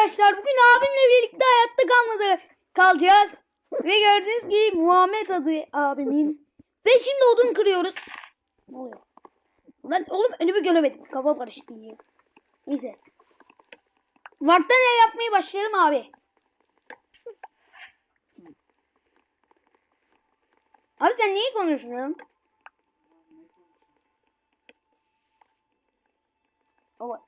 arkadaşlar bugün abimle birlikte hayatta kalmadı kalacağız. Ve gördüğünüz gibi Muhammed adı abimin. Ve şimdi odun kırıyoruz. Ne oluyor? Lan oğlum önümü göremedim. Kafa karıştı diye. Neyse. Varktan ev yapmayı başlarım abi. Abi sen neyi konuşuyorsun? Baba.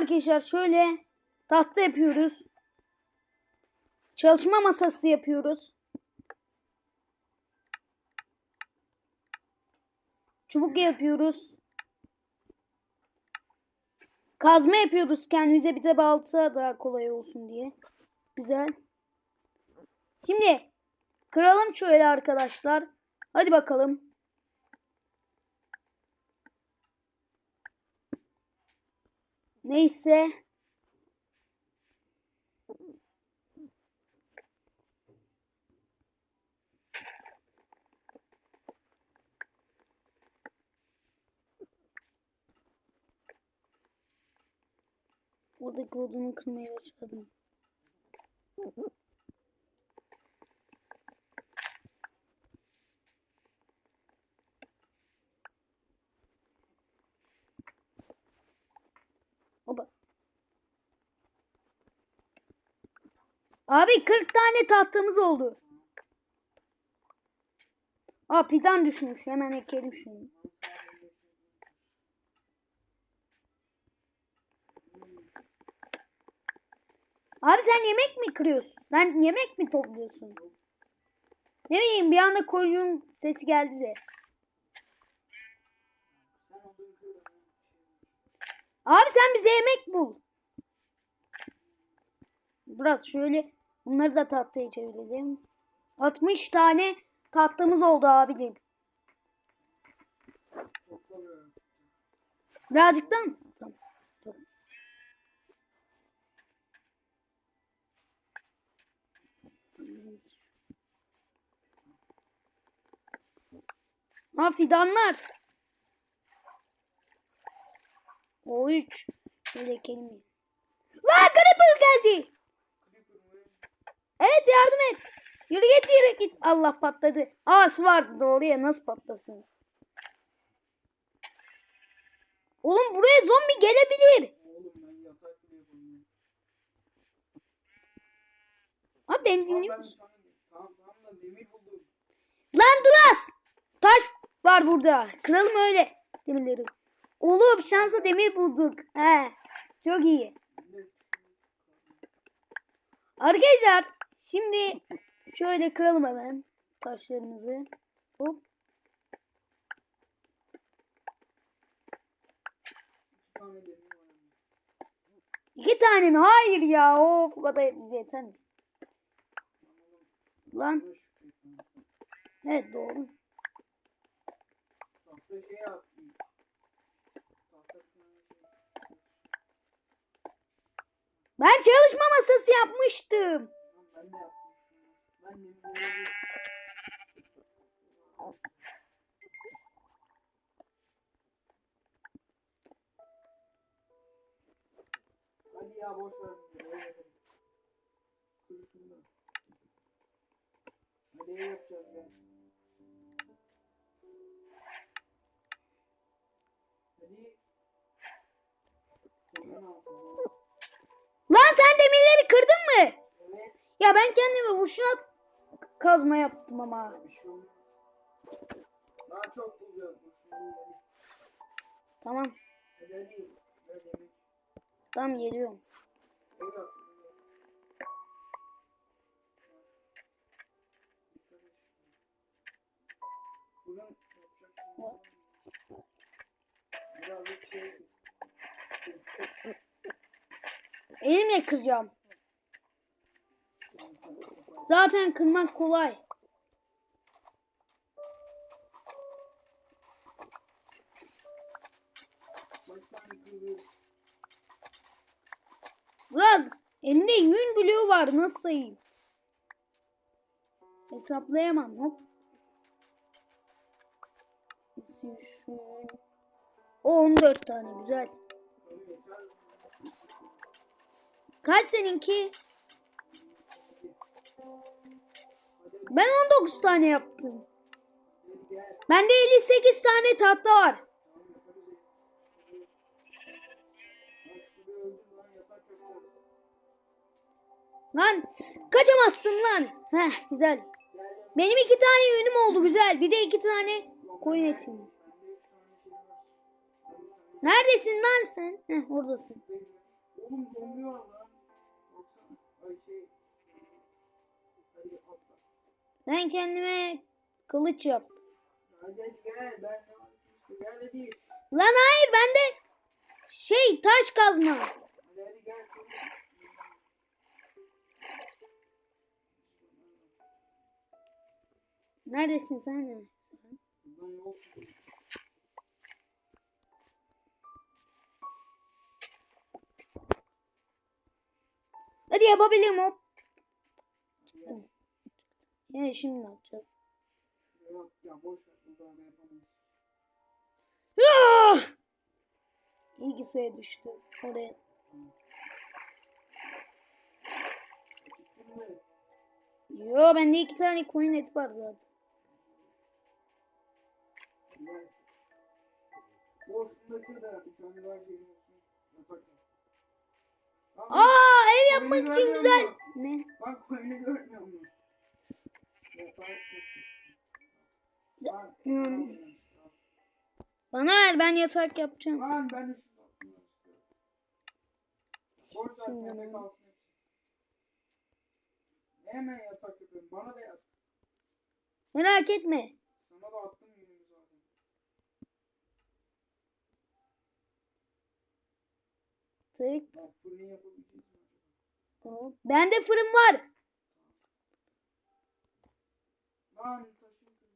Arkadaşlar şöyle tahta yapıyoruz. Çalışma masası yapıyoruz. Çubuk yapıyoruz. Kazma yapıyoruz kendimize bir de balta daha kolay olsun diye. Güzel. Şimdi kıralım şöyle arkadaşlar. Hadi bakalım. Neyse. Oradaki odunu kırmaya başladım. Abi 40 tane tahtamız oldu. Aa fidan düşmüş. Hemen ekelim şunu. Abi sen yemek mi kırıyorsun? Sen yemek mi topluyorsun? Ne bileyim bir anda koyun sesi geldi de. Abi sen bize yemek bul. Biraz şöyle bunları da tahtaya çevirelim. 60 tane tahtamız oldu abicim. Birazcık da. Ha fidanlar. O üç. Şöyle kelime. La Creeper geldi. Evet yardım et. Yürü git yürü git. Allah patladı. Aa su vardı doğru ya nasıl patlasın. Oğlum buraya zombi gelebilir. Abi ben dinliyor musun? Lan dur az. Taş var burada. Kıralım öyle demirleri. Oğlum şansa demir bulduk. He. Çok iyi. Arkadaşlar şimdi şöyle kıralım hemen taşlarımızı. Hop. İki tane mi? Hayır ya. Of bu kadar bize yeter mi? Lan. Evet doğru. Ben çalışma masası yapmıştım. Hadi ya boş ver. da. Hadi ev yapacağız ya. Hadi. Lan sen demirleri kırdın mı? Evet. Ya ben kendime boşuna kazma yaptım ama. Tamam. Tamam geliyorum. Ev yap. ev yap. Fırın yapacak şey var mı? Birazcık şey Elimle kıracağım. Zaten kırmak kolay. Biraz elinde yün bloğu var. Nasıl sayayım? Hesaplayamam. Hop. O 14 tane güzel. Kaç seninki? Ben 19 tane yaptım. Bende 58 tane tahta var. Lan kaçamazsın lan. Heh güzel. Benim iki tane yünüm oldu güzel. Bir de iki tane koyun etim. Neredesin lan sen? Heh oradasın. Oğlum zombi var lan. Ben kendime kılıç yaptım. Hadi gel. Ben de. Lan hayır şey taş kazma. Neredesin sen? Hadi yapabilirim hop. Çıktım. Ya şimdi ne yapacağız? At ya boş ver. Burada da yapamayız. Ah! İyi ki suya düştü. Oraya. Yo bende iki tane koyun eti var zaten. Boşundaki de bir tane daha şey olsun. Yatak Aa ev yapmak için güzel. Ne? Bak koyunu görmüyor musun? Bana ver ben yatak yapacağım. Lan ben de Şimdi ben- hemen yatak yapıyorum? Bana da yap. Merak etme. Sana da attım yünümü zaten. Tık. Acaba? hop. Bende fırın var. Lan taşın kırmızı.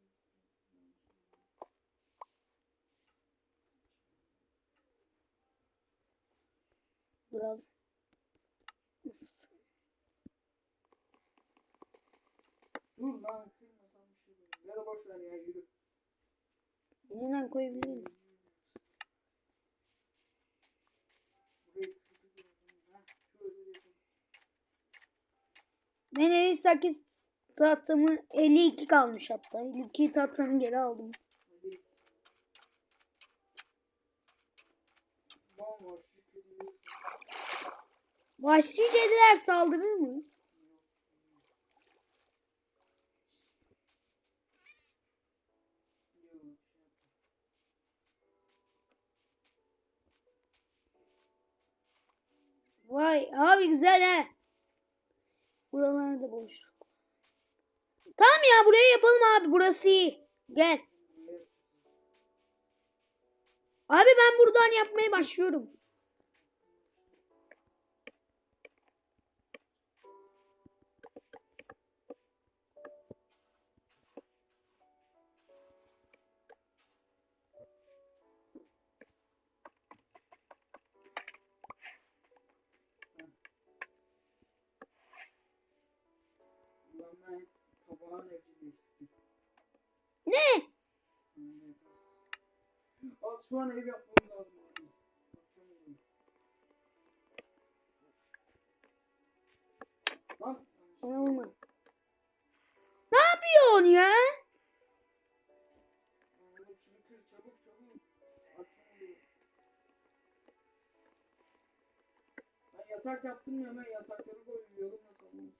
Biraz. Dur lan kırma tam bir şey değil. Ya da boş ver ya yürü. Yeniden koyabilirim. Ben 58 tahtımı 52 kalmış hatta. 52 tahtımı geri aldım. Vahşi kediler saldırır mı? Vay abi güzel he. Buralarda boş. Tamam ya buraya yapalım abi burası iyi. Gel. Abi ben buradan yapmaya başlıyorum. Ne? Öyle yaparız. Az şu an ev yapmamız lazım. vurma. Ne yapıyorsun ya? Ben yatak yaptım ya hemen yatakları koy uyuyalım nasıl olmuş.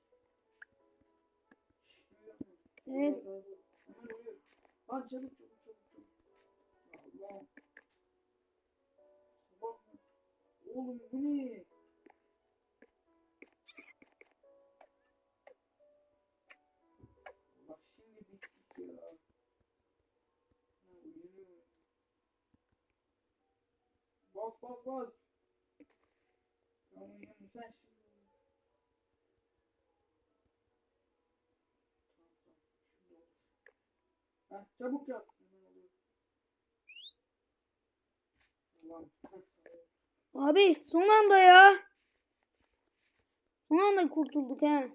Evet. Lan çabuk çabuk çabuk çabuk. Mı? Oğlum bu ne? Bak şimdi bittik ya. Ha, uyuyor. Bas bas bas. Tamam uyuyorum sen şimdi. uyu. Tamam tamam. Şimdi olur. Heh, çabuk yap. Abi son anda ya. Son anda kurtulduk he.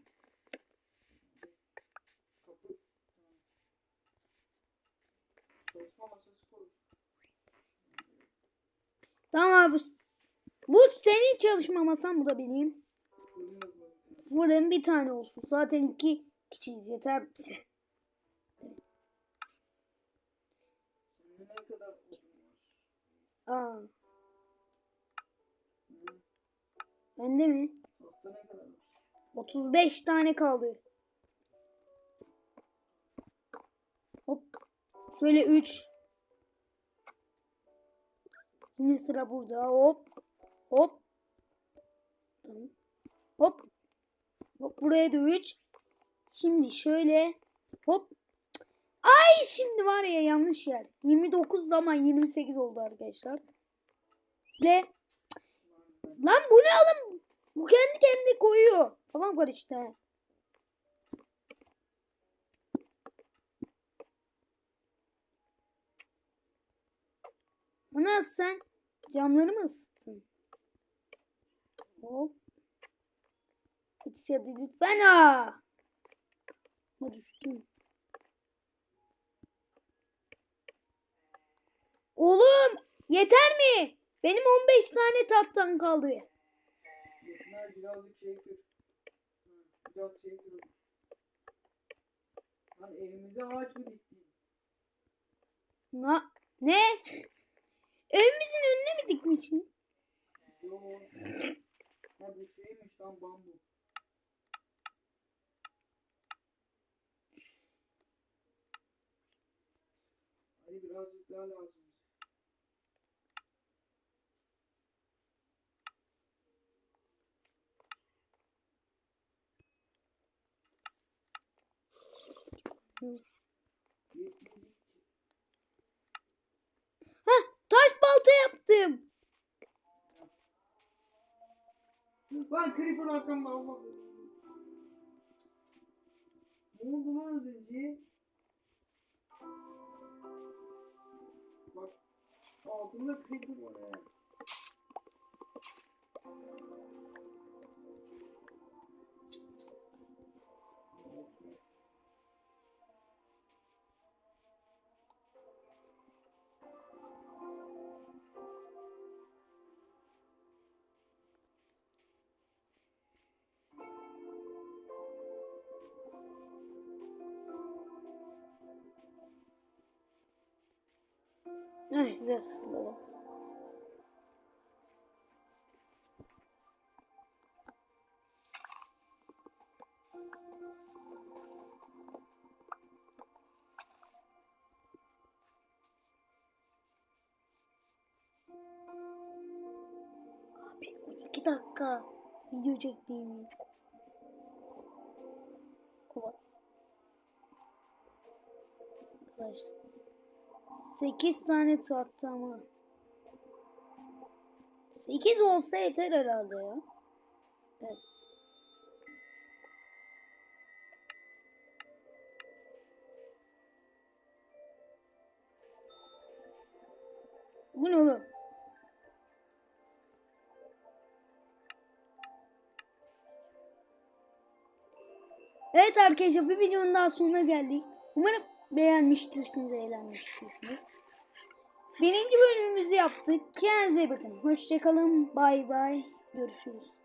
Tamam. Abi. Bu senin çalışma masan bu da benim. Fırın bir tane olsun. Zaten iki kişiyiz yeter bize. Sende ne kadar odun var? Aa, bende mi? Tahta ne kadar var? 35 tane kaldı. Hop. Şöyle 3. Şimdi sıra burada. Hop. Hop. Hop. Hop buraya da 3. Şimdi şöyle. Hop. Ay şimdi var ya yanlış yer. 29 ama 28 oldu arkadaşlar. Ve Lan bu ne oğlum? Bu kendi kendine koyuyor. Tamam karıştı. ha. Ana sen camları mı ısıttın? Hop. Yetiş hadi lütfen ha. Ama düştüm. Oğlum yeter mi? Benim 15 tane tattan kaldı. Yetmez birazcık şey kır. Biraz şey kır. Lan evimize ağaç mı diktin? Na ne? Evimizin önüne mi dikmişsin? Yo. Ha bu şeymiş lan bambu. Hadi birazcık daha lazım. Yetmedi. Hah taş balta yaptım. Lan Creeper arkamda Allah. Ne oldu lan az önce? Bak altında Creeper var ha. Güzel. Böyle. Abi 12 dakika video çektiğimiz. Ola. Arkadaşlar. 8 tane tattı ama. 8 olsa yeter herhalde ya. Evet. Bu ne oğlum? Evet arkadaşlar bir videonun daha sonuna geldik. Umarım beğenmiştirsiniz, eğlenmiştirsiniz. Birinci bölümümüzü yaptık. Kendinize bakın. Hoşçakalın. Bay bay. Görüşürüz.